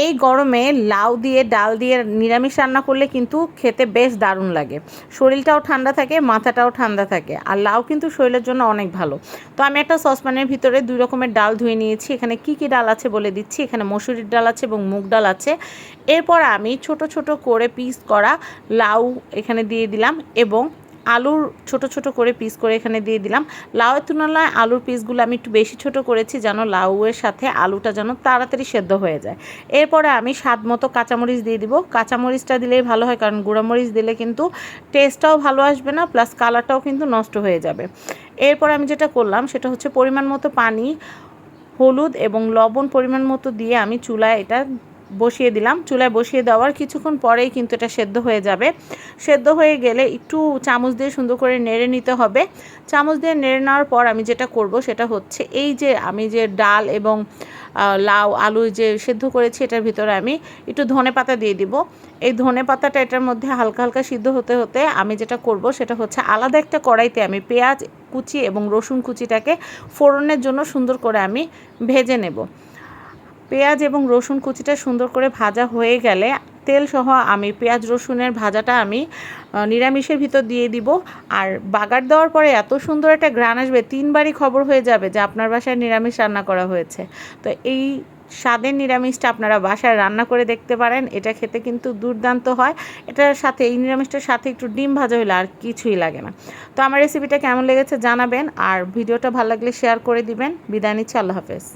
এই গরমে লাউ দিয়ে, ডাল দিয়ে নিরামিষ রান্না করলে কিন্তু খেতে বেশ দারুণ লাগে। শরীরটাও ঠান্ডা থাকে, মাথাটাও ঠান্ডা থাকে। আর লাউ কিন্তু শরীরের জন্য অনেক ভালো। তো আমি একটা সসপ্যানের ভিতরে দুই রকমের ডাল ধুয়ে নিয়েছি। এখানে কি কি ডাল আছে বলে দিচ্ছি। এখানে মসুরির ডাল আছে এবং মুগ ডাল আছে। এরপর আমি ছোট ছোট করে পিস করা লাউ এখানে দিয়ে দিলাম এবং আলুর ছোট ছোট করে পিস করে এখানে দিয়ে দিলাম। লাউয়ের তুলনায় আলুর পিসগুলো আমি একটু বেশি ছোট করেছি যেন লাউয়ের সাথে আলুটা যেন তাড়াতাড়ি সেদ্ধ হয়ে যায়। এরপরে আমি স্বাদ মতো কাঁচামরিচ দিয়ে দিব। কাঁচামরিচটা দিলেই ভালো হয় কারণ গুঁড়ামরিচ দিলে কিন্তু টেস্টটাও ভালো আসবে না প্লাস কালারটাও কিন্তু নষ্ট হয়ে যাবে। এরপর আমি যেটা করলাম সেটা হচ্ছে পরিমাণ মতো পানি, হলুদ এবং লবণ পরিমাণ মতো দিয়ে আমি চুলায় এটা বসিয়ে দিলাম। চুলায় বসিয়ে দেওয়ার কিছুক্ষণ পরেই কিন্তু এটা সেদ্ধ হয়ে যাবে। সেদ্ধ হয়ে গেলে একটু চামচ দিয়ে সুন্দর করে নেড়ে নিতে হবে। চামচ দিয়ে নেড়ে নেওয়ার পর আমি যেটা করব সেটা হচ্ছে এই যে আমি যে ডাল এবং লাউ, আলু যে সেদ্ধ করেছি এটার ভিতরে আমি একটু ধনে পাতা দিয়ে দিব। এই ধনে পাতাটা এটার মধ্যে হালকা হালকা সিদ্ধ হতে হতে আমি যেটা করব সেটা হচ্ছে আলাদা একটা কড়াইতে আমি পেঁয়াজ কুচি এবং রসুন কুচিটাকে ফোড়নের জন্য সুন্দর করে আমি ভেজে নেব। পেঁয়াজ এবং রসুন কুচিটা সুন্দর করে ভাজা হয়ে গেলে তেল সহ আমি পেঁয়াজ, রসুনের ভাজাটা আমি নিরামিষের ভিতর দিয়ে দিব। আর বাগার দেওয়ার পরে এত সুন্দর একটা গ্রান আসবে, তিনবারই খবর হয়ে যাবে যে আপনার বাসায় নিরামিষ রান্না করা হয়েছে। তো এই স্বাদের নিরামিষটা আপনারা বাসায় রান্না করে দেখতে পারেন, এটা খেতে কিন্তু দুর্দান্ত হয়। এটার সাথে, এই নিরামিষটার সাথে একটু ডিম ভাজা হলে আর কিছুই লাগে না। তো আমার রেসিপিটা কেমন লেগেছে জানাবেন, আর ভিডিওটা ভালো লাগলে শেয়ার করে দিবেন। বিদায় নিচ্ছি, আল্লাহ হাফেজ।